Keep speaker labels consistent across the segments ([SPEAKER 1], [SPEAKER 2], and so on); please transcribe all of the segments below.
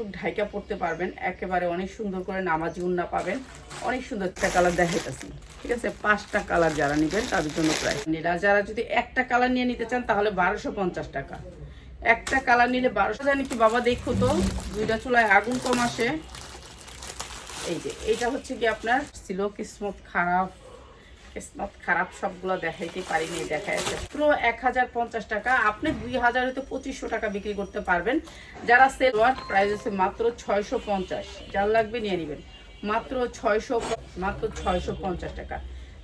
[SPEAKER 1] টুক ঢাইকা পড়তে পারবেন। একেবারে অনেক সুন্দর করে নামাজি উন্না পাবেন। অনেক সুন্দর একটা কালার দেখাইতেছি। ঠিক আছে? পাঁচটা কালার যারা নেবেন তাদের জন্য প্রায়। আর যারা যদি একটা কালার নিয়ে নিতে চান তাহলে বারোশো পঞ্চাশ টাকা। একটা কালার নিলে বারোশো জানি কি বাবা দেখো তো, দুইটা চুলায় আগুন কম আসে। এই যে, এইটা হচ্ছে কি আপনার ছিল কিসমত খারাপ। কিসমত খারাপ সবগুলো দেখাইতে পারিনি দেখা যাচ্ছে পুরো এক হাজার পঞ্চাশ টাকা আপনি দুই হাজার হয়তো পঁচিশশো টাকা বিক্রি করতে পারবেন। যারা সেল ওয়ার প্রাইস আছে মাত্র ছয়শো পঞ্চাশ যার লাগবে নিয়ে নেবেন। মাত্র ছয়শো মাত্র ছয়শো পঞ্চাশ টাকা।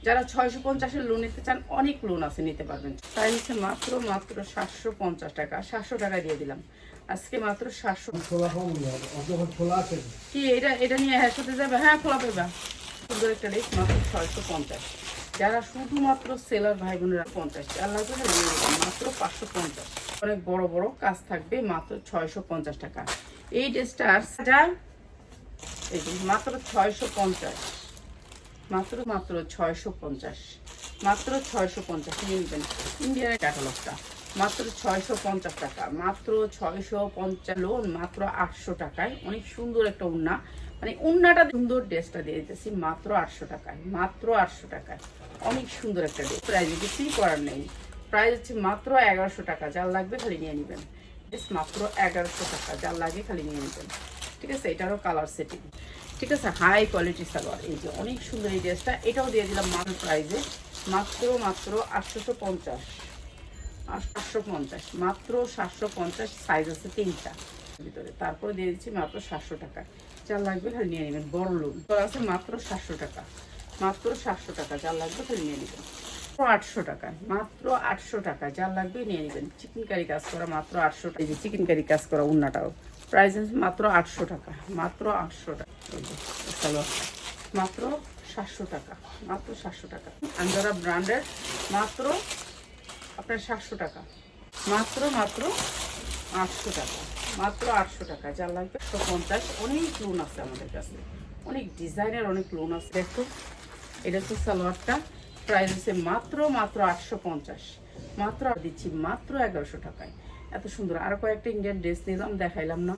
[SPEAKER 1] যারা ছয়শো পঞ্চাশের লোন নিতে চান অনেক লোন আছে নিতে পারবেন। তাই হচ্ছে মাত্র মাত্র সাতশো পঞ্চাশ টাকা সাতশো টাকা দিয়ে দিলাম। আজকে মাত্র সাতশো।
[SPEAKER 2] পাবো
[SPEAKER 1] কি এটা এটা নিয়ে হ্যাঁ সাথে যাবে? হ্যাঁ খোলা পাইবা সুন্দর একটা রেট মাত্র ছয়শো পঞ্চাশ। যারা শুধুমাত্র সেলার ভাই বোনেরা পঞ্চাশ চার লাগবে মাত্র পাঁচশো পঞ্চাশ। অনেক বড় বড় কাজ থাকবে, মাত্র ছয়শো পঞ্চাশ টাকা। এই ড্রেসটা যা এই মাত্র ছয়শো পঞ্চাশ। মাত্র মাত্র ছয়শো পঞ্চাশ। মাত্র ছয়শো পঞ্চাশ, নিয়ে নেবেন। ইন্ডিয়ানের ক্যাটালগটা। মাত্র ছয়শো পঞ্চাশ টাকা, মাত্র ছয়শো পঞ্চাশ লোন, মাত্র আটশো টাকায়। অনেক সুন্দর একটা উন্না। মানে উন্নাটা সুন্দর ড্রেসটা দিয়ে দিতেছি, মাত্র আটশো টাকায়, মাত্র আটশো টাকায়। অনেক সুন্দর একটা ড্রেস। প্রাইস কিছুই করার নেই। প্রাইস হচ্ছে মাত্র এগারোশো টাকা। যার লাগবে খালি নিয়ে নেবেন। ড্রেস মাত্র এগারোশো টাকা। যার লাগে খালি নিয়ে নেবেন। ঠিক আছে? এটারও কালার সেটিং ঠিক আছে? High quality salwar. এই যে অনেক সুন্দর এই ড্রেসটা। এটাও দিয়ে দিলাম মাত্র প্রাইজে মাত্র মাত্র আটশোশো পঞ্চাশ। সাতশো পঞ্চাশ। মাত্র সাতশো পঞ্চাশ সাইজ আছে তিনটা। ভিতরে। তারপরে দিয়ে দিচ্ছি মাত্র সাতশো টাকা। যার লাগবে খালি নিয়ে নেবেন। বড় লোন আছে মাত্র সাতশো টাকা। মাত্র সাতশো টাকা। যার লাগবে খালি নিয়ে নেবেন। আটশো টাকা। মাত্র আটশো টাকা। যার লাগবে নিয়ে নেবেন। চিকেন কারি কাজ করা মাত্র আটশো টাকা। যে চিকেন কারি কাজ করা উন্নাটাও। প্রাইস মাত্র আটশো টাকা। মাত্র আটশো টাকা। যে মাত্র সাতশো টাকা। মাত্র সাতশো টাকা। আন্দারা ব্র্যান্ডের মাত্র আপনার সাতশো টাকা। মাত্র মাত্র আটশো টাকা। মাত্র আটশো টাকা। যার লাগবে একশো পঞ্চাশ। অনেক লোন আছে আমাদের কাছে। অনেক ডিজাইনের অনেক লোন আছে। দেখো, এটা তো সালোয়ারটা। প্রাইস হচ্ছে মাত্র মাত্র আটশো পঞ্চাশ। মাত্র দিচ্ছি মাত্র এগারোশো টাকায়। এত সুন্দর। আর কয়েকটা ইন্ডিয়ান ড্রেস নিলাম, দেখাইলাম না।